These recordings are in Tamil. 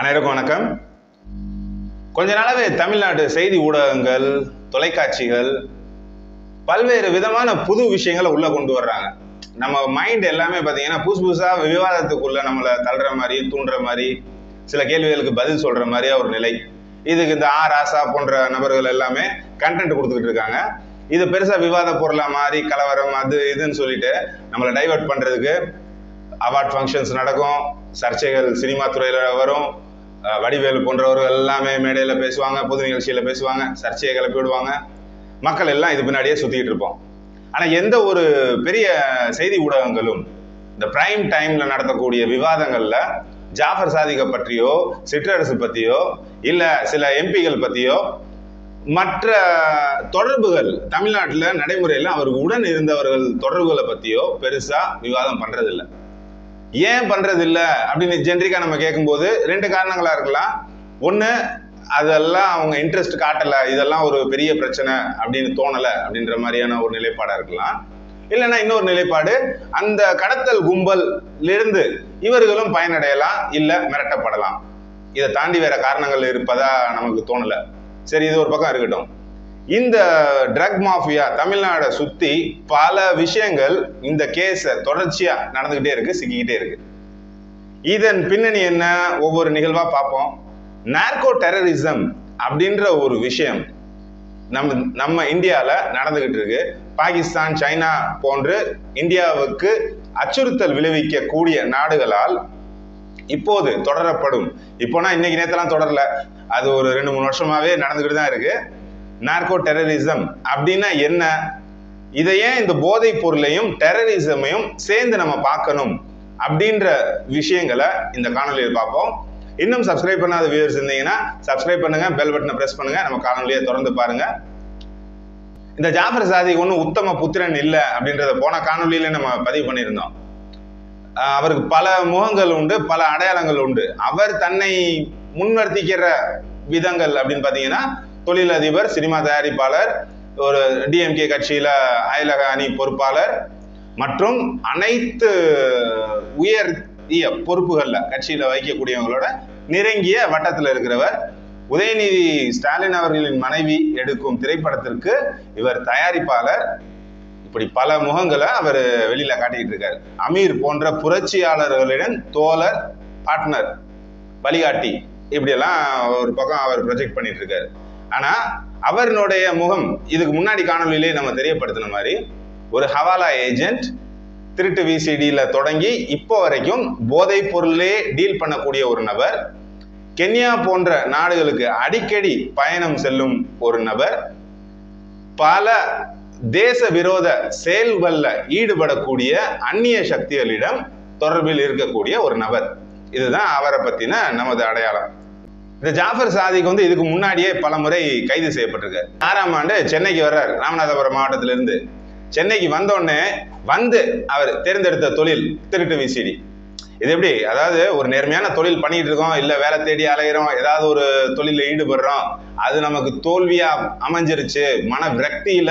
அனைவருக்கும் வணக்கம். கொஞ்ச நாளாவே தமிழ்நாடு செய்தி ஊடகங்கள் தொலைக்காட்சிகள் பல்வேறு விதமான புது விஷயங்களை உள்ள கொண்டு வர்றாங்க. நம்ம மைண்ட் எல்லாமே பார்த்தீங்கன்னா புதுசு புதுசாக விவாதத்துக்குள்ள நம்மளை தள்ளுற மாதிரி தூண்டுற மாதிரி சில கேள்விகளுக்கு பதில் சொல்ற மாதிரியா ஒரு நிலை. இதுக்கு இந்த ஆ ராசா போன்ற நபர்கள் எல்லாமே கண்டென்ட் கொடுத்துக்கிட்டு இருக்காங்க. இது பெருசாக விவாத பொருளாக மாதிரி கலவரம் அது இதுன்னு சொல்லிட்டு நம்மளை டைவர்ட் பண்ணுறதுக்கு அவார்ட் ஃபங்க்ஷன்ஸ் நடக்கும் சர்ச்சைகள் சினிமா துறையில் வரும் வடிவேலு போன்றவர்கள் எல்லாமே மேடையில் பேசுவாங்க பொது நிகழ்ச்சியில் பேசுவாங்க சர்ச்சையை கிளப்பி விடுவாங்க. மக்கள் எல்லாம் இது பின்னாடியே சுத்திட்டு இருப்போம். ஆனால் எந்த ஒரு பெரிய செய்தி ஊடகங்களும் இந்த பிரைம் டைமில் நடத்தக்கூடிய விவாதங்களில் ஜாஃபர் சாதிகை பற்றியோ சிற்றரசு பற்றியோ இல்லை சில எம்பிகள் பற்றியோ மற்ற தொடர்புகள் தமிழ்நாட்டில் நடைமுறையில் அவருக்கு உடன் இருந்தவர்கள் தொடர்புகளை பற்றியோ பெருசாக விவாதம் பண்ணுறதில்லை ஏன் பண்றது இல்ல அப்படின்னு ஜென்ரிக்கா நம்ம கேட்கும்போது ரெண்டு காரணங்களா இருக்கலாம். ஒண்ணு அதெல்லாம் அவங்க இன்ட்ரெஸ்ட் காட்டல. இதெல்லாம் ஒரு பெரிய பிரச்சனை அப்படின்னு தோணல அப்படின்ற மாதிரியான ஒரு நிலைப்பாடா இருக்கலாம். இல்லைன்னா இன்னொரு நிலைப்பாடு அந்த கடத்தல் கும்பல் இருந்து இவர்களும் பயனடையலாம் இல்ல மிரட்டப்படலாம். இதை தாண்டி வேற காரணங்கள் இருப்பதா நமக்கு தோணல. சரி இது ஒரு பக்கம் இருக்கட்டும். இந்த ட்ரக் மாஃபியா தமிழ்நாடை சுத்தி பல விஷயங்கள் இந்த கேஸ தொடர்ச்சியா நடந்துகிட்டே இருக்கு சிக்கிக்கிட்டே இருக்கு. இதன் பின்னணி என்ன? ஒவ்வொரு நிகழ்வா பார்ப்போம். நார்கோ டெரரிசம் அப்படின்ற ஒரு விஷயம் நம்ம நம்ம இந்தியாவில் நடந்துகிட்டு இருக்கு. பாகிஸ்தான் சைனா போன்று இந்தியாவுக்கு அச்சுறுத்தல் விளைவிக்கக்கூடிய நாடுகளால் இப்போது தொடரப்படும். இப்போனா இன்னைக்கு நேரத்தெல்லாம் தொடரல. அது ஒரு ரெண்டு மூணு வருஷமாவே நடந்துகிட்டு தான் இருக்கு. நார்கோ டெரரிசம் அப்படின்னா என்ன? இதை ஏன் இந்த போதைப் பொருளையும் டெரரிசமையும் சேர்ந்து நம்ம பார்க்கணும் அப்படின்ற விஷயங்களை இந்த காணொலியில் பார்ப்போம். இன்னும் சப்ஸ்கிரைப் பண்ணாத வியூவர்ஸ் இருந்தீங்கன்னா சப்ஸ்கிரைப் பண்ணுங்க பெல் பட்டனை பிரஸ் பண்ணுங்க நம்ம காணொலியை தொடர்ந்து பாருங்க. இந்த ஜாஃபர் சாதி ஒன்றும் உத்தம புத்திரன் இல்லை அப்படின்றத போன காணொலியில நம்ம பதிவு பண்ணியிருந்தோம். அவருக்கு பல முகங்கள் உண்டு பல அடையாளங்கள் உண்டு. அவர் தன்னை முன்வர்த்திக்கிற விதங்கள் அப்படின்னு பார்த்தீங்கன்னா தொழிலதிபர் சினிமா தயாரிப்பாளர் ஒரு டிஎம்கே கட்சியில் அயலக அணி பொறுப்பாளர் மற்றும் அனைத்து உயர்த்திய பொறுப்புகளில் கட்சியில் வைக்கக்கூடியவங்களோட நெருங்கிய வட்டத்தில் இருக்கிறவர் உதயநிதி ஸ்டாலின் அவர்களின் மனைவி எடுக்கும் திரைப்படத்திற்கு இவர் தயாரிப்பாளர். இப்படி பல முகங்களை அவர் வெளியில காட்டிக்கிட்டு இருக்காரு. அமீர் போன்ற புரட்சியாளர்களிடம் தோழர் பார்ட்னர் வழிகாட்டி இப்படியெல்லாம் ஒரு பக்கம் அவர் ப்ரொஜெக்ட் பண்ணிட்டு இருக்காரு. ஆனா அவரினுடைய முகம் இதுக்கு முன்னாடி காணொலியிலே நம்ம தெரியப்படுத்தின மாதிரி ஒரு ஹவாலா ஏஜென்ட் திருட்டு விசிடியில் தொடங்கி இப்போ வரைக்கும் போதைப் பொருளே டீல் பண்ணக்கூடிய ஒரு நபர் கென்யா போன்ற நாடுகளுக்கு அடிக்கடி பயணம் செல்லும் ஒரு நபர் பல தேச விரோத செயல்களில் ஈடுபடக்கூடிய அந்நிய சக்திகளிடம் தொடர்பில் இருக்கக்கூடிய ஒரு நபர். இதுதான் அவரை பற்றின நமது அடையாளம். இந்த ஜாஃபர் சாதிக் வந்து இதுக்கு முன்னாடியே பல முறை கைது செய்யப்பட்டிருக்காரு ஆறாம் ஆண்டு சென்னைக்கு வர்றார் ராமநாதபுரம் மாவட்டத்திலிருந்து. சென்னைக்கு வந்தோடனே வந்து அவர் தேர்ந்தெடுத்த தொழில் திருட்டு விசிடி இது எப்படி? அதாவது ஒரு நேர்மையான தொழில் பண்ணிட்டு இருக்கோம் இல்ல வேலை தேடி அலையிறோம் ஏதாவது ஒரு தொழில ஈடுபடுறோம் அது நமக்கு தோல்வியா அமைஞ்சிருச்சு மன விரக்தியில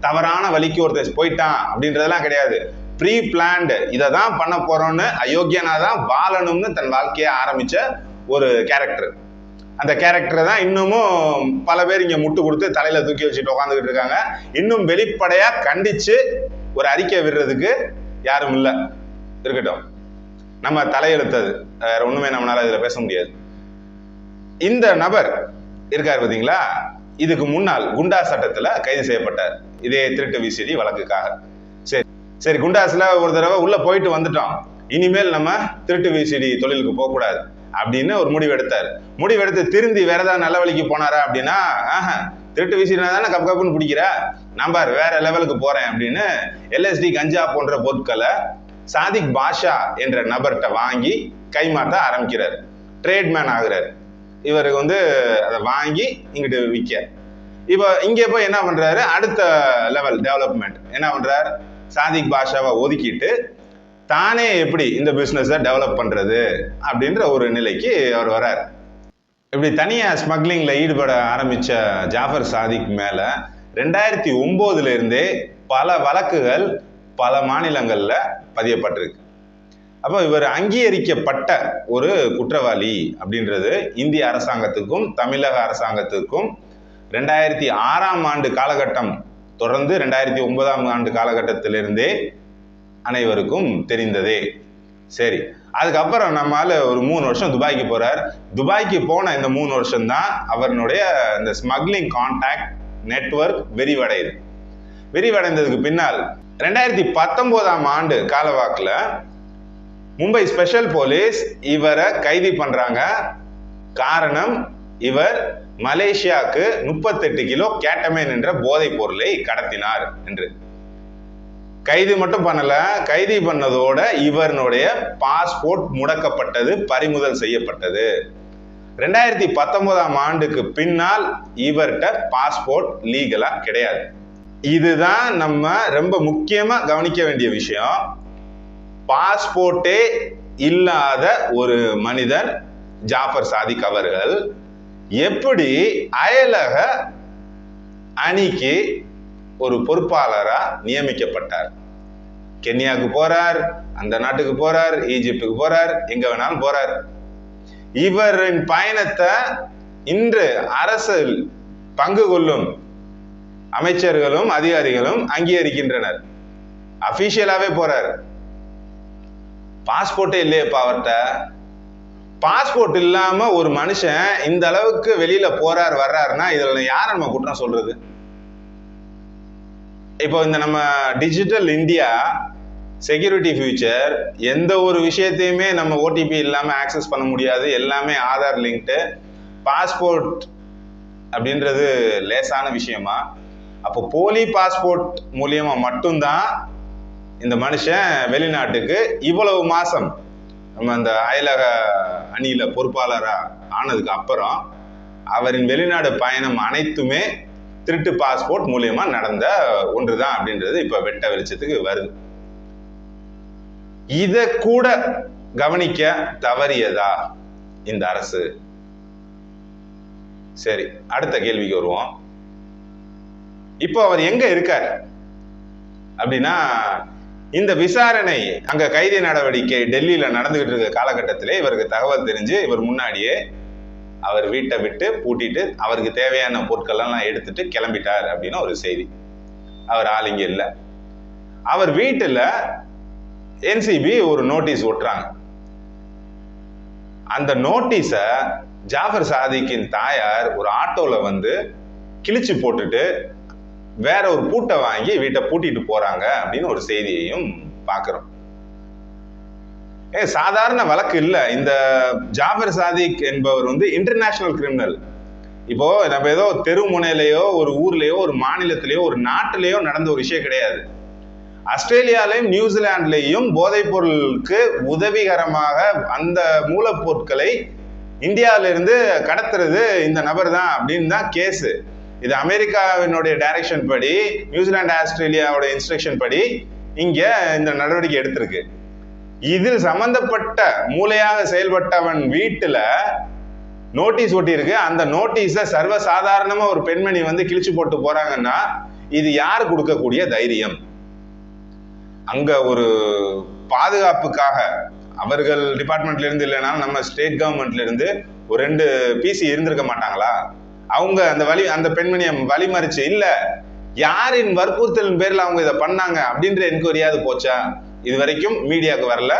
தவறான வழிக்கு ஒருத்தர் போயிட்டான் அப்படின்றதெல்லாம் கிடையாது. ப்ரீ பிளான்டு இதை தான் பண்ண போறோம்னு அயோக்கியனா தான் வாழணும்னு தன் வாழ்க்கையை ஆரம்பிச்ச ஒரு கேரக்டர் அந்த கேரக்டரை தான் இன்னமும் பல பேர் இங்கே முட்டு கொடுத்து தலையில் தூக்கி வச்சுட்டு உட்காந்துக்கிட்டு இருக்காங்க. இன்னும் வெளிப்படையாக கண்டித்து ஒரு அறிக்கை விடுறதுக்கு யாரும் இல்லை. இருக்கட்டும். நம்ம தலையெழுத்தது. வேற ஒன்றுமே நம்மளால் இதில் பேச முடியாது. இந்த நபர் இருக்கார் பார்த்தீங்களா இதுக்கு முன்னால் குண்டா சட்டத்தில் கைது செய்யப்பட்டார். இதே திருட்டு விசிடி வழக்குக்காக. சரி. சரி குண்டாஸில் ஒரு தடவை உள்ளே போயிட்டு வந்துட்டோம். இனிமேல் நம்ம திருட்டு விசிடி தொழிலுக்கு போகக்கூடாது. அப்படின்னு ஒரு முடிவு எடுத்தார் முடிவு எடுத்து திருந்தி வேற ஏதாவது நல்ல வழிக்கு போனாரா அப்படின்னா ஆஹா திருட்டு விஷயம் தானே கப் கப்புன்னு பிடிக்கிற? நம்பர் வேற லெவலுக்கு போறேன் அப்படின்னு எல்எஸ்டி கஞ்சா போன்ற பொருட்களை சாதிக் பாஷா என்ற நபர்கிட்ட வாங்கி கைமாற்ற ஆரம்பிக்கிறார். ட்ரேட்மேன் ஆகுறாரு. இவருக்கு வந்து அதை வாங்கி இங்கிட்டு விற்க இப்போ இங்கே போய் என்ன பண்றாரு? அடுத்த லெவல் டெவலப்மெண்ட் என்ன பண்றாரு? சாதிக் பாஷாவை ஒதுக்கிட்டு தானே எப்படி இந்த பிஸ்னஸை டெவலப் பண்ணுறது அப்படின்ற ஒரு நிலைக்கு அவர் வரார். இப்படி தனியாக ஸ்மக்லிங்கில் ஈடுபட ஆரம்பித்த ஜாஃபர் சாதிக் மேலே ரெண்டாயிரத்தி ஒம்போதுலேருந்தே பல வழக்குகள் பல மாநிலங்களில் பதியப்பட்டிருக்கு. அப்போ இவர் அங்கீகரிக்கப்பட்ட ஒரு குற்றவாளி அப்படின்றது இந்திய அரசாங்கத்துக்கும் தமிழக அரசாங்கத்துக்கும் ரெண்டாயிரத்தி ஆறாம் ஆண்டு காலகட்டம் தொடர்ந்து ரெண்டாயிரத்தி ஒன்பதாம் ஆண்டு காலகட்டத்திலிருந்தே அனைவருக்கும் தெரிந்ததே. சரி அதுக்கப்புறம் நம்மால் ஒரு மூணு வருஷம் துபாய்க்கு போகிறார் துபாய்க்கு போன இந்த மூணு வருஷம் தான் அவருடைய இந்த ஸ்மக்லிங் கான்டாக்ட் நெட்வொர்க் விரிவடையுது. விரிவடைந்ததுக்கு பின்னால் ரெண்டாயிரத்தி பத்தொம்போதாம் ஆண்டு காலவாக்கில் மும்பை ஸ்பெஷல் போலீஸ் இவரை கைது பண்ணுறாங்க காரணம் இவர் மலேசியாவுக்கு முப்பத்தெட்டு கிலோ கேட்டமேன் என்ற போதைப் பொருளை கடத்தினார் என்று. கைது மட்டும் பண்ணல கைது பண்ணதோட இவருடைய பாஸ்போர்ட் முடக்கப்பட்டது பறிமுதல் செய்யப்பட்டது. ரெண்டாயிரத்தி பத்தொன்பதாம் ஆண்டுக்கு பின்னால் இவர்கிட்ட பாஸ்போர்ட் லீகலா கிடையாது. இதுதான் நம்ம ரொம்ப முக்கியமா கவனிக்க வேண்டிய விஷயம். பாஸ்போர்ட்டே இல்லாத ஒரு மனிதர் ஜாஃபர் சாதிக் அவர்கள் எப்படி அயலக அணிக்கு ஒரு பொறுப்பாளராக நியமிக்கப்பட்டார். கென்யாவுக்கு போறார் அந்த நாட்டுக்கு போறார் ஈஜிப்டுக்கு போறார் எங்க வேணாலும் போறார். இவரின் பயணத்தை இன்று அரசில் பங்கு கொள்ளும் அமைச்சர்களும் அதிகாரிகளும் அங்கீகரிக்கின்றனர். அபிஷியலாவே போறார். பாஸ்போர்ட்டே இல்லையப்பா அவர்கிட்ட பாஸ்போர்ட் இல்லாம ஒரு மனுஷன் இந்த அளவுக்கு வெளியில போறார் வர்றாருன்னா இதுல யார் நம்ம குற்றம் சொல்றது? இப்போ இந்த நம்ம டிஜிட்டல் இந்தியா செக்யூரிட்டி ஃபியூச்சர் எந்த ஒரு விஷயத்தையுமே நம்ம ஓடிபி இல்லாமல் ஆக்சஸ் பண்ண முடியாது. எல்லாமே ஆதார் லிங்க்டு பாஸ்போர்ட் அப்படின்றது லேசான விஷயமா? அப்போ போலி பாஸ்போர்ட் மூலியமா மட்டும்தான் இந்த மனுஷன் வெளிநாட்டுக்கு இவ்வளவு மாசம் நம்ம அந்த அயலக அணியில பொறுப்பாளராக ஆனதுக்கு அப்புறம் அவரின் வெளிநாடு பயணம் அனைத்துமே திருட்டு பாஸ்போர்ட் மூலியமா நடந்த ஒன்றுதான் அப்படின்றது இப்ப வெட்ட வெளிச்சத்துக்கு வருது. இத கூட கவனிக்க தவறியதா இந்த அரசு? சரி அடுத்த கேள்விக்கு வருவோம். இப்போ அவர் எங்க இருக்கார்? அப்படின்னா இந்த விசாரணை அங்க கைது நடவடிக்கை டெல்லியில நடந்துகிட்டு இருக்க காலகட்டத்திலே இவருக்கு தகவல் தெரிஞ்சு இவர் முன்னாடியே அவர் வீட்டை விட்டு பூட்டிட்டு அவருக்கு தேவையான பொருட்கள்லாம் எடுத்துட்டு கிளம்பிட்டார் அப்படின்னு ஒரு செய்தி. அவர் ஆள் இல்லை. அவர் வீட்டில் என்சிபி ஒரு நோட்டீஸ் ஒட்டுறாங்க. அந்த நோட்டீஸை ஜாஃபர் சாதிக்கின் தாயார் ஒரு ஆட்டோவில் வந்து கிழிச்சு போட்டுட்டு வேற ஒரு பூட்டை வாங்கி வீட்டை பூட்டிட்டு போறாங்க அப்படின்னு ஒரு செய்தியையும் பார்க்குறோம் ஏ சாதாரண வழக்கு இல்லை. இந்த ஜாபர் சாதிக் என்பவர் வந்து இன்டர்நேஷனல் கிரிமினல் இப்போ நம்ம ஏதோ தெரு முனையிலேயோ ஒரு ஊர்லேயோ ஒரு மாநிலத்திலேயோ ஒரு நாட்டிலேயோ நடந்த ஒரு விஷயம் கிடையாது. ஆஸ்திரேலியாலையும் நியூசிலாந்துலேயும் போதைப் பொருளுக்கு உதவிகரமாக அந்த மூலப்பொருட்களை இந்தியாவிலிருந்து கடத்துறது இந்த நபர் தான் அப்படின்னு தான் கேஸு. இது அமெரிக்காவினுடைய டைரக்ஷன் படி நியூசிலாந்து ஆஸ்திரேலியாவோட இன்ஸ்ட்ரக்ஷன் படி இங்கே இந்த நடவடிக்கை எடுத்திருக்கு. இதில் சம்பந்தப்பட்ட மூளையாக செயல்பட்டவன் வீட்டுல நோட்டீஸ் ஒட்டியிருக்கு. அந்த நோட்டீஸை சர்வசாதாரணமாக ஒரு பெண்மணி வந்து கிழிச்சு போட்டு போறாங்கன்னா இது யார் கொடுக்கக்கூடிய தைரியம்? அங்க ஒரு பாதுகாப்புக்காக அவர்கள் டிபார்ட்மெண்ட்ல இருந்து இல்லைனாலும் நம்ம ஸ்டேட் கவர்மெண்ட்ல இருந்து ஒரு ரெண்டு பிசி இருந்திருக்க மாட்டாங்களா? அவங்க அந்த வழி அந்த பெண்மணியை வழிமறிச்சு இல்லை யாரின் வற்புறுத்தலின் பேரில் அவங்க இதை பண்ணாங்க? அப்படின்ற என்கொயரியாவது போச்சா? இது வரைக்கும் மீடியாவுக்கு வரல.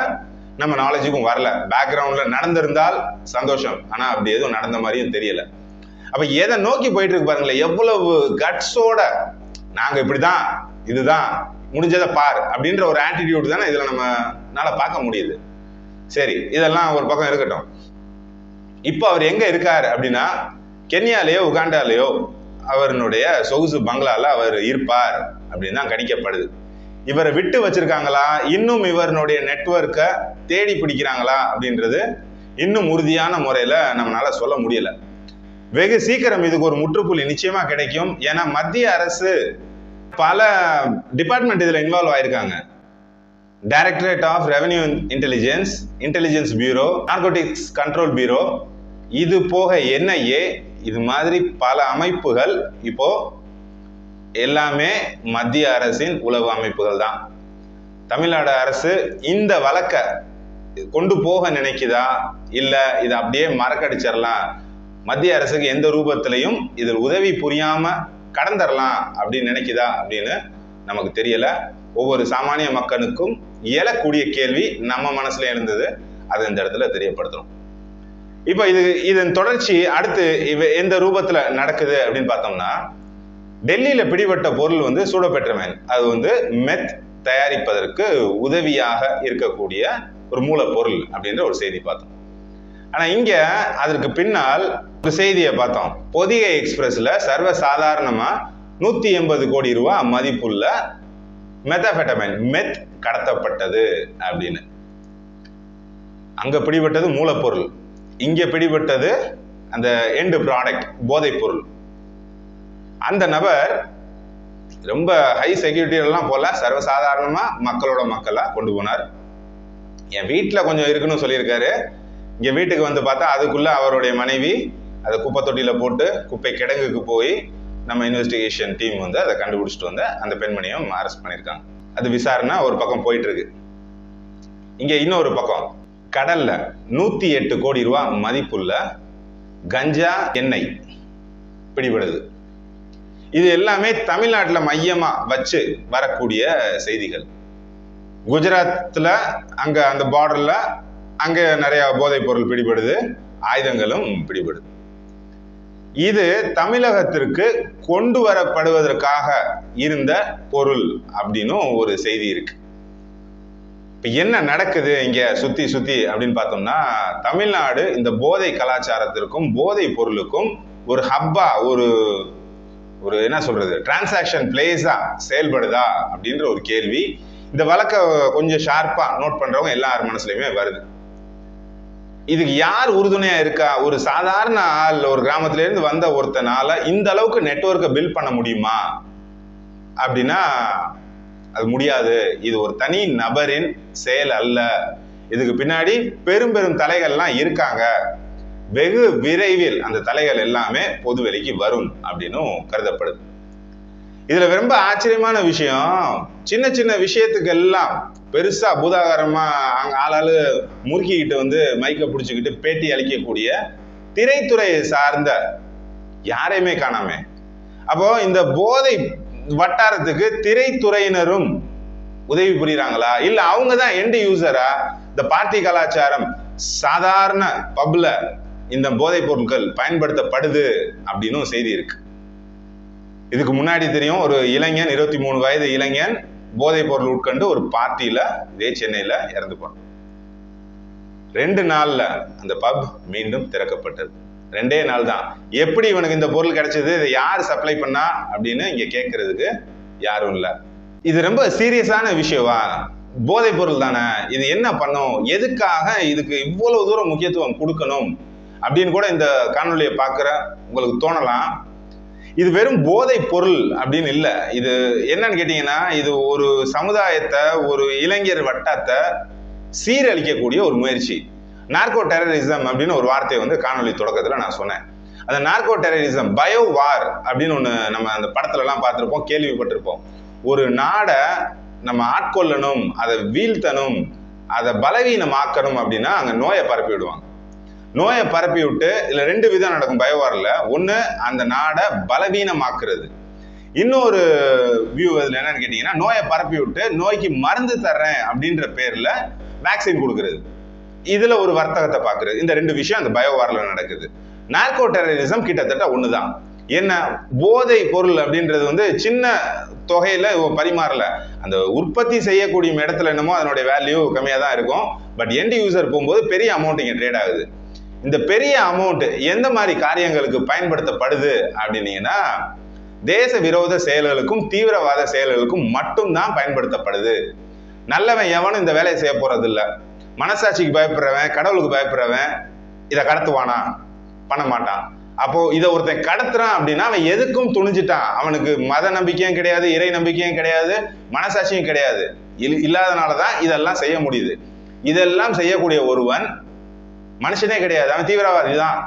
நம்ம நாலேஜுக்கும் வரல. பேக்ரவுண்ட்ல நடந்திருந்தால் சந்தோஷம். ஆனா அப்படி எதுவும் நடந்த மாதிரியும் தெரியல. அப்ப எதை நோக்கி போயிட்டு இருக்கு பாருங்களேன். எவ்வளவு கட்ஸோட நாங்க இப்படிதான் இதுதான் முடிஞ்சதை பார் அப்படின்ற ஒரு ஆட்டிடியூட் தானே இதுல நம்மனால பார்க்க முடியுது. சரி இதெல்லாம் ஒரு பக்கம் இருக்கட்டும். இப்போ அவர் எங்க இருக்காரு அப்படின்னா கென்யாலேயோ உகாண்டாலேயோ அவருடைய சொகுசு பங்களால அவர் இருப்பார் அப்படின்னு தான் கணிக்கப்படுது. இவரை விட்டு வச்சிருக்காங்களா? இன்னும் இவருடைய நெட்வொர்க்கை தேடி பிடிக்கிறாங்களா? அப்படின்றது இன்னும் உறுதியான முறையில் நம்மளால சொல்ல முடியல. வெகு சீக்கிரம் இதுக்கு ஒரு முற்றுப்புள்ளி நிச்சயமா கிடைக்கும். ஏன்னா மத்திய அரசு பல டிபார்ட்மெண்ட் இதில் இன்வால்வ் ஆயிருக்காங்க. Directorate of Revenue Intelligence Intelligence Bureau Narcotics Control Bureau இது போக என்ஐஏ இது மாதிரி பல அமைப்புகள் இப்போ எல்லாமே மத்திய அரசின் உளவு அமைப்புகள் தான். தமிழ்நாடு அரசு இந்த வழக்கை கொண்டு போக நினைக்குதா? இல்லை இதை அப்படியே மறக்கடிச்சிடலாம். மத்திய அரசுக்கு எந்த ரூபத்திலையும் இதில் உதவி புரியாமல் கடந்துடலாம் அப்படின்னு நினைக்குதா அப்படின்னு நமக்கு தெரியலை. ஒவ்வொரு சாமானிய மக்களுக்கும் இயலக்கூடிய கேள்வி நம்ம மனசில் இருந்தது அது இந்த இடத்துல தெரியப்படுத்தணும் இப்போ இது இதன் தொடர்ச்சி அடுத்து இவ எந்த ரூபத்தில் நடக்குது அப்படின்னு பார்த்தோம்னா டெல்லியில் பிடிபட்ட பொருள் வந்து சூடோபெட்ரமைன் அது வந்து மெத் தயாரிப்பதற்கு உதவியாக இருக்கக்கூடிய ஒரு மூலப்பொருள் அப்படின்ற ஒரு செய்தி பார்த்தோம். ஆனால் இங்கே அதற்கு பின்னால் ஒரு செய்தியை பார்த்தோம். பொதிகை எக்ஸ்பிரஸில் சர்வ நூற்றி எண்பது கோடி ரூபா மதிப்புள்ள மெத்தபெட்டமைன் மெத் கடத்தப்பட்டது அப்படின்னு. அங்கே பிடிபட்டது மூலப்பொருள். இங்கே பிடிபட்டது அந்த எண்டு ப்ராடக்ட் போதைப் பொருள் அந்த நபர் ரொம்ப ஹை செக்யூரிட்டி எல்லாம் போல சர்வசாதாரணமாக மக்களோட மக்களை கொண்டு போனார். என் வீட்டில் கொஞ்சம் இருக்குன்னு சொல்லியிருக்காரு. இங்கே வீட்டுக்கு வந்து பார்த்தா அதுக்குள்ள அவருடைய மனைவி அதை குப்பை தொட்டியில் போட்டு குப்பை கிடங்குக்கு போய் நம்ம இன்வெஸ்டிகேஷன் டீம் வந்து அதை கண்டுபிடிச்சிட்டு வந்து அந்த பெண்மணியும் அரெஸ்ட் பண்ணியிருக்காங்க. அது விசாரணை ஒரு பக்கம் போயிட்டு இருக்கு இன்னொரு பக்கம் கடல்ல நூற்றி எட்டு கோடி ரூபா மதிப்புள்ள கஞ்சா எண்ணெய் பிடிபடுது. இது எல்லாமே தமிழ்நாட்டில் மையமாக வச்சு வரக்கூடிய செய்திகள். குஜராத்தில் அங்கே அந்த பார்டரில் அங்கே நிறையா போதைப் பொருள் பிடிபடுது ஆயுதங்களும் பிடிபடுது. இது தமிழகத்திற்கு கொண்டு வரப்படுவதற்காக இருந்த பொருள் அப்படின்னும் ஒரு செய்தி இருக்கு. இப்போ என்ன நடக்குது இங்கே சுத்தி சுத்தி அப்படின்னு பார்த்தோம்னா தமிழ்நாடு இந்த போதை கலாச்சாரத்திற்கும் போதை பொருளுக்கும் ஒரு ஹப்பா ஒரு ஒரு என்ன சொல்றது? டிரான்சாக்ஷன் பிளேஸா செயல்படுதா அப்படின்ற ஒரு கேள்வி. இந்த வழக்கை கொஞ்சம் ஷார்ப்பா நோட் பண்றவங்க எல்லார் மனசுலயுமே வருது. இதுக்கு யார் உறுதுணையா இருக்கா? ஒரு சாதாரண ஆள் ஒரு கிராமத்துல இருந்து வந்த ஒருத்தனால இந்த அளவுக்கு நெட்ஒர்க்கை பில்ட் பண்ண முடியுமா? அப்படின்னா அது முடியாது. இது ஒரு தனி நபரின் செயல் அல்ல. இதுக்கு பின்னாடி பெரும் பெரும் தலைகள்லாம் இருக்காங்க. வெகு விரைவில் அந்த தலைகள் எல்லாமே பொதுவெளிக்கு வரும் அப்படின்னும் கருதப்படுது. இதுல ரொம்ப ஆச்சரியமான விஷயம் சின்ன சின்ன விஷயத்துக்கு எல்லாம் பெருசா பூதாகாரமா அங்க ஆளாளு முறுக்கிக்கிட்டு வந்து மைக்க பிடிச்சிக்கிட்டு பேட்டி அளிக்கக்கூடிய திரைத்துறையை சார்ந்த யாரையுமே காணாமே. அப்போ இந்த போதை வட்டாரத்துக்கு திரைத்துறையினரும் உதவி புரியுறாங்களா? இல்ல அவங்க தான் எண்டு யூசரா இந்த பார்ட்டி கலாச்சாரம் சாதாரண பப்ல இந்த போதைப் பொருட்கள் பயன்படுத்தப்படுது அப்படின்னு செய்தி இருக்கு. இதுக்கு முன்னாடி தெரியும் ஒரு இளைஞன் இருபத்தி மூணு வயது இளைஞன் போதைப் பொருள் உட்கொண்டு ஒரு பார்ட்டியில இதே சென்னையில இறந்து போனான். ரெண்டு நாள்ல அந்த பப் மீண்டும் திறக்கப்பட்டது. ரெண்டே நாள் தான். எப்படி இவனுக்கு இந்த பொருள் கிடைச்சது இதை யார் சப்ளை பண்ணா அப்படின்னு இங்க கேட்கறதுக்கு யாரும் இல்லை. இது ரொம்ப சீரியஸான விஷயமா? போதைப் பொருள் தானே. இது என்ன பண்ணும்? எதுக்காக இதுக்கு இவ்வளவு தூரம் முக்கியத்துவம் கொடுக்கணும்? அப்படின்னு கூட இந்த காணொலியை பார்க்குற உங்களுக்கு தோணலாம். இது வெறும் போதை பொருள் அப்படின்னு இல்லை. இது என்னன்னு கேட்டீங்கன்னா இது ஒரு சமுதாயத்தை ஒரு இளைஞர் வட்டத்தை சீரழிக்கக்கூடிய ஒரு முயற்சி. நார்கோ டெரரிசம் அப்படின்னு ஒரு வார்த்தையை வந்து காணொலி தொடக்கத்தில் நான் சொன்னேன். அந்த நார்கோ டெரரிசம் பயோ வார் அப்படின்னு ஒன்று நம்ம அந்த படத்துலலாம் பார்த்துருப்போம் கேள்விப்பட்டிருப்போம். ஒரு நாடை நம்ம ஆட்கொள்ளணும் அதை வீழ்த்தணும் அதை பலவீனமாக்கணும் அப்படின்னா அங்கே நோயை பரப்பி விடுவாங்க நோயை பரப்பி விட்டு இதில் ரெண்டு விதம் நடக்கும் பயோவாரில் ஒன்று அந்த நாடை பலவீனமாக்குறது. இன்னொரு வியூ அதில் என்னன்னு கேட்டிங்கன்னா நோயை பரப்பி விட்டு நோய்க்கு மருந்து தர்றேன் அப்படின்ற பேரில் வேக்சின் கொடுக்கறது. இதில் ஒரு வர்த்தகத்தை பார்க்குறது இந்த ரெண்டு விஷயம் அந்த பயோவாரில் நடக்குது. நார்கோ டெரரிசம் கிட்டத்தட்ட ஒன்று தான் என்ன போதை பொருள் அப்படின்றது வந்து சின்ன தொகையில பரிமாறல. அந்த உற்பத்தி செய்யக்கூடிய இடத்துல என்னமோ அதனுடைய வேல்யூ கம்மியாக தான் இருக்கும். பட் எண்ட் யூசர் போகும்போது பெரிய அமௌண்ட் இங்கே ட்ரேட் ஆகுது. இந்த பெரிய அமௌண்ட் எந்த மாதிரி காரியங்களுக்கு பயன்படுத்தப்படுது அப்படின்னீங்கன்னா தேச விரோத செயல்களுக்கும் தீவிரவாத செயல்களுக்கும் மட்டும்தான் பயன்படுத்தப்படுது. நல்லவன் எவனும் இந்த வேலையை செய்ய போறது இல்லை மனசாட்சிக்கு பயப்படுறவன் கடவுளுக்கு பயப்படுறவன் இதை கடத்துவானா? பண்ண மாட்டான். அப்போ இதை ஒருத்தன் கடத்துறான் அப்படின்னா அவன் எதுக்கும் துணிஞ்சிட்டான். அவனுக்கு மத நம்பிக்கையும் கிடையாது இறை நம்பிக்கையும் கிடையாது மனசாட்சியும் கிடையாது. இல்- இல்லாதனாலதான் இதெல்லாம் செய்ய முடியுது. இதெல்லாம் செய்யக்கூடிய ஒருவன் மனுஷனே கிடையாது. அவன் தீவிரவாதி தான்.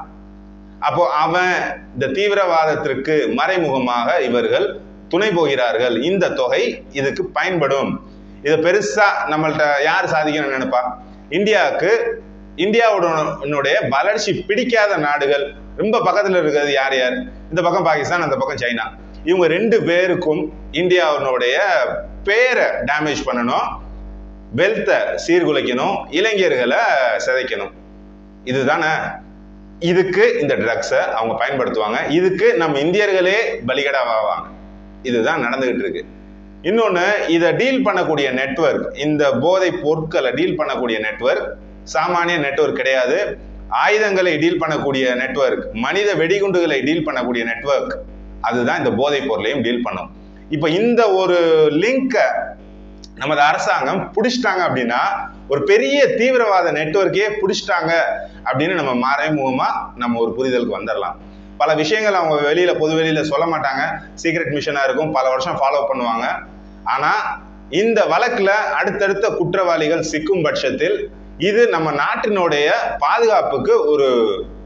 அப்போ அவன் இந்த தீவிரவாதத்திற்கு மறைமுகமாக இவர்கள் துணை போகிறார்கள். இந்த தொகை இதுக்கு பயன்படும். இதை பெருசா நம்மள்ட்ட யார் சாதிக்கணும்னு நினைப்பா? இந்தியாவுக்கு இந்தியாவுடைய வளர்ச்சி பிடிக்காத நாடுகள் ரொம்ப பக்கத்துல இருக்கிறது யார் யார்? இந்த பக்கம் பாகிஸ்தான் அந்த பக்கம் சைனா. இவங்க ரெண்டு பேருக்கும் இந்தியாவினுடைய பேரை டேமேஜ் பண்ணணும் வெல்த்தை சீர்குலைக்கணும் இளைஞர்களை சிதைக்கணும். இதுதானே? இதுக்கு இந்த ட்ரக்ஸை அவங்க பயன்படுத்துவாங்க. இதுக்கு நம்ம இந்தியர்களே பலிகடாவாங்க இதுதான் நடந்துகிட்டு இருக்கு. இன்னொன்று இதை டீல் பண்ணக்கூடிய நெட்வொர்க் இந்த போதை பொருட்களை டீல் பண்ணக்கூடிய நெட்வொர்க் சாமானிய நெட்வொர்க் கிடையாது. ஆயுதங்களை டீல் பண்ணக்கூடிய நெட்வொர்க் மனித வெடிகுண்டுகளை டீல் பண்ணக்கூடிய நெட்வொர்க் அதுதான் இந்த போதைப் பொருளையும் டீல் பண்ணும். இப்போ இந்த ஒரு லிங்கை நமது அரசாங்கம் பிடிச்சிட்டாங்க அப்படின்னா ஒரு பெரிய தீவிரவாத நெட்வொர்க்கே பிடிச்சிட்டாங்க. அப்படின்னு நம்ம மறைமுகமாக நம்ம ஒரு புரிதலுக்கு வந்துடலாம் பல விஷயங்கள் அவங்க வெளியில் பொது வெளியில் சொல்ல மாட்டாங்க. சீக்ரெட் மிஷனாக இருக்கும் பல வருஷம் ஃபாலோ பண்ணுவாங்க. ஆனால் இந்த வழக்கில் அடுத்தடுத்த குற்றவாளிகள் சிக்கும் பட்சத்தில் இது நம்ம நாட்டினுடைய பாதுகாப்புக்கு ஒரு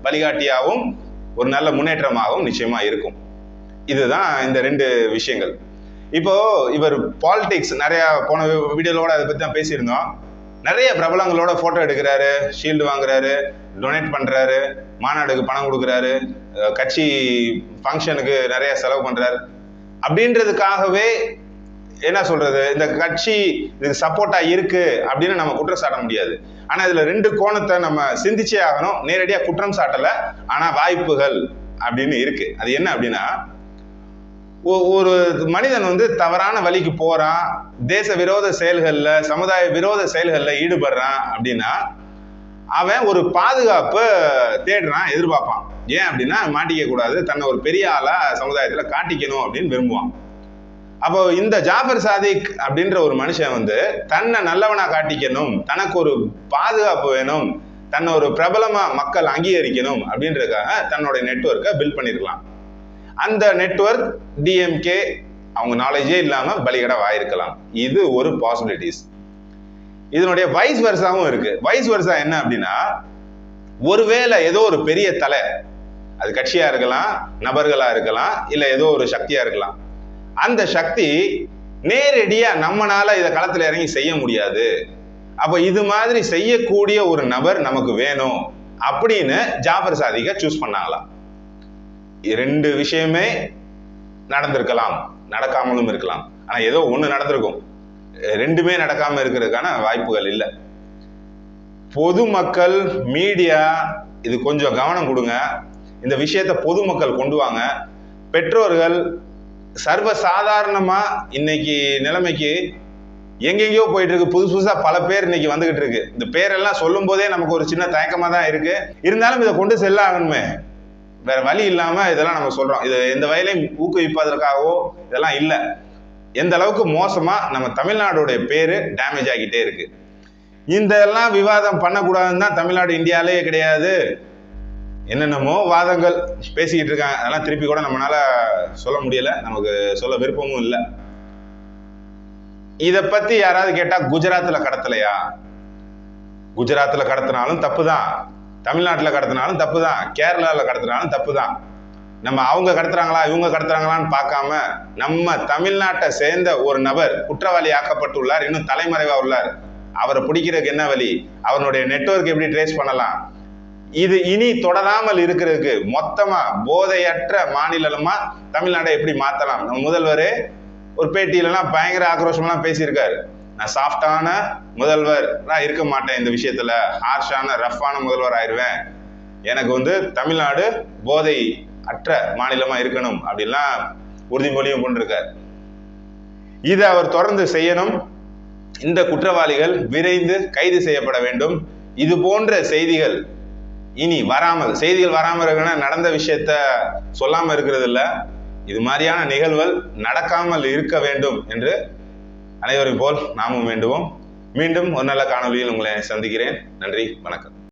வழிகாட்டியாகவும் ஒரு நல்ல முன்னேற்றமாகவும் நிச்சயமா இருக்கும். இதுதான் இந்த ரெண்டு விஷயங்கள். இப்போ இவர் பாலிடிக்ஸ் நிறைய போன வீடியோலோட அதை பற்றி தான் பேசியிருந்தோம். நிறைய பிரபலங்களோட போட்டோ எடுக்கிறாரு ஷீல்டு வாங்குறாரு டொனேட் பண்றாரு மாநாடுக்கு பணம் கொடுக்குறாரு கட்சி ஃபங்க்ஷனுக்கு நிறைய செலவு பண்றாரு. அப்படின்றதுக்காகவே என்ன சொல்றது? இந்த கட்சி இதுக்கு சப்போர்ட்டா இருக்கு அப்படின்னு நம்ம குற்றம் சாட்ட முடியாது. ஆனா இதுல ரெண்டு கோணத்தை நம்ம சிந்திச்சே ஆகணும். நேரடியா குற்றம் சாட்டல ஆனா வாய்ப்புகள் அப்படின்னு இருக்கு. அது என்ன அப்படின்னா ஒரு மனிதன் வந்து தவறான வழிக்கு போகிறான் தேச விரோத செயல்களில் சமுதாய விரோத செயல்களில் ஈடுபடுறான் அப்படின்னா அவன் ஒரு பாதுகாப்பு தேடுறான் எதிர்பார்ப்பான். ஏன் அப்படின்னா மாட்டிக்க கூடாது தன்னை ஒரு பெரிய ஆளாக சமுதாயத்தில் காட்டிக்கணும் அப்படின்னு விரும்புவான். அப்போ இந்த ஜாஃபர் சாதிக் அப்படின்ற ஒரு மனுஷன் வந்து தன்னை நல்லவனா காட்டிக்கணும் தனக்கு ஒரு பாதுகாப்பு வேணும் தன்னை ஒரு பிரபலமாக மக்கள் அங்கீகரிக்கணும் அப்படின்றதுக்காக தன்னோட நெட்வொர்க்கை பில்ட் பண்ணியிருக்கலாம் அந்த நெட்வொர்க் டிஎம்கே அவங்க நாலேஜே இல்லாம பலிகடா ஆயிருக்கலாம் இது ஒரு பாசிபிலிட்டிஸ் இதனுடைய வைஸ் வருஷாவும் இருக்கு. வைஸ் வருஷா என்ன அப்படின்னா ஒருவேளை ஏதோ ஒரு பெரிய தலை அது கட்சியா இருக்கலாம் நபர்களா இருக்கலாம் இல்ல ஏதோ ஒரு சக்தியா இருக்கலாம். அந்த சக்தி நேரடியா நம்மனால இதை களத்துல இறங்கி செய்ய முடியாது. அப்ப இது மாதிரி செய்யக்கூடிய ஒரு நபர் நமக்கு வேணும் அப்படின்னு ஜாஃபர் சாதிக்க சூஸ் பண்ணாங்களாம். ரெண்டு விஷயமே நடந்திருக்கலாம் நடக்காமலும் இருக்கலாம். ஆனால் ஏதோ ஒன்று நடந்திருக்கும். ரெண்டுமே நடக்காமல் இருக்கிறதுக்கான வாய்ப்புகள் இல்லை. பொதுமக்கள் மீடியா இது கொஞ்சம் கவனம் கொடுங்க. இந்த விஷயத்த பொதுமக்கள் கொண்டு வாங்க. பெற்றோர்கள் சர்வ சாதாரணமாக இன்னைக்கு நிலைமைக்கு எங்கெங்கேயோ போயிட்டு இருக்கு புதுசு புதுசாக பல பேர் இன்னைக்கு வந்துகிட்டு இருக்கு. இந்த பேரெல்லாம் சொல்லும் போதே நமக்கு ஒரு சின்ன தயக்கமாக தான் இருக்கு. இருந்தாலும் இதை கொண்டு செல்ல ஆகணுமே வேற வழி இல்லாம இதெல்லாம் நம்ம சொல்றோம். இது எந்த வயலையும் ஊக்குவிப்பதற்காகவோ இதெல்லாம் இல்லை. எந்த அளவுக்கு மோசமா நம்ம தமிழ்நாடோடைய பேரு டேமேஜ் ஆகிட்டே இருக்கு. இந்த எல்லாம் விவாதம் பண்ணக்கூடாதுன்னு தான் தமிழ்நாடு இந்தியாலே கிடையாது. என்னென்னமோ வாதங்கள் பேசிக்கிட்டு இருக்காங்க. அதெல்லாம் திருப்பி கூட நம்மளால சொல்ல முடியல. நமக்கு சொல்ல விருப்பமும் இல்லை. இதை பத்தி யாராவது கேட்டா குஜராத்ல கடத்தலையா? குஜராத்ல கடத்தினாலும் தப்பு தான் தமிழ்நாட்டில் கடத்தினாலும் தப்பு தான் கேரளாவில் கடத்தினாலும் தப்பு தான் நம்ம அவங்க கடத்துறாங்களா இவங்க கடத்துறாங்களான்னு பார்க்காம நம்ம தமிழ்நாட்டை சேர்ந்த ஒரு நபர் குற்றவாளி ஆக்கப்பட்டுள்ளார் இன்னும் தலைமறைவா உள்ளார். அவரை பிடிக்கிறதுக்கு என்ன வழி? அவனுடைய நெட்வொர்க் எப்படி ட்ரேஸ் பண்ணலாம்? இது இனி தொடராமல் இருக்கிறதுக்கு மொத்தமா போதையற்ற மாநிலமா தமிழ்நாடை எப்படி மாத்தலாம்? நம்ம முதல்வரே ஒரு பேட்டியிலலாம் பயங்கர ஆக்ரோஷமெல்லாம் பேசியிருக்காரு. நான் சாஃப்டான முதல்வர் நான் இருக்க மாட்டேன் இந்த விஷயத்துல. ஹார்ஷான ரஃப்பான முதல்வர் ஆயிருவேன். எனக்கு வந்து தமிழ்நாடு போதை அற்ற மாநிலமா இருக்கணும் அப்படின்லாம் உறுதிமொழியும் கொண்டிருக்கார். இதை அவர் தொடர்ந்து செய்யணும். இந்த குற்றவாளிகள் விரைந்து கைது செய்யப்பட வேண்டும். இது போன்ற செய்திகள் இனி வராமல் செய்திகள் வராமல் இருக்குன்னா நடந்த விஷயத்த சொல்லாம இருக்கிறது இல்லை இது மாதிரியான நிகழ்வுகள் நடக்காமல் இருக்க வேண்டும் என்று அனைவரும் போல் நாமும் வேண்டுவோம். மீண்டும் ஒரு நல்ல காணொலியில் உங்களை சந்திக்கிறேன். நன்றி வணக்கம்.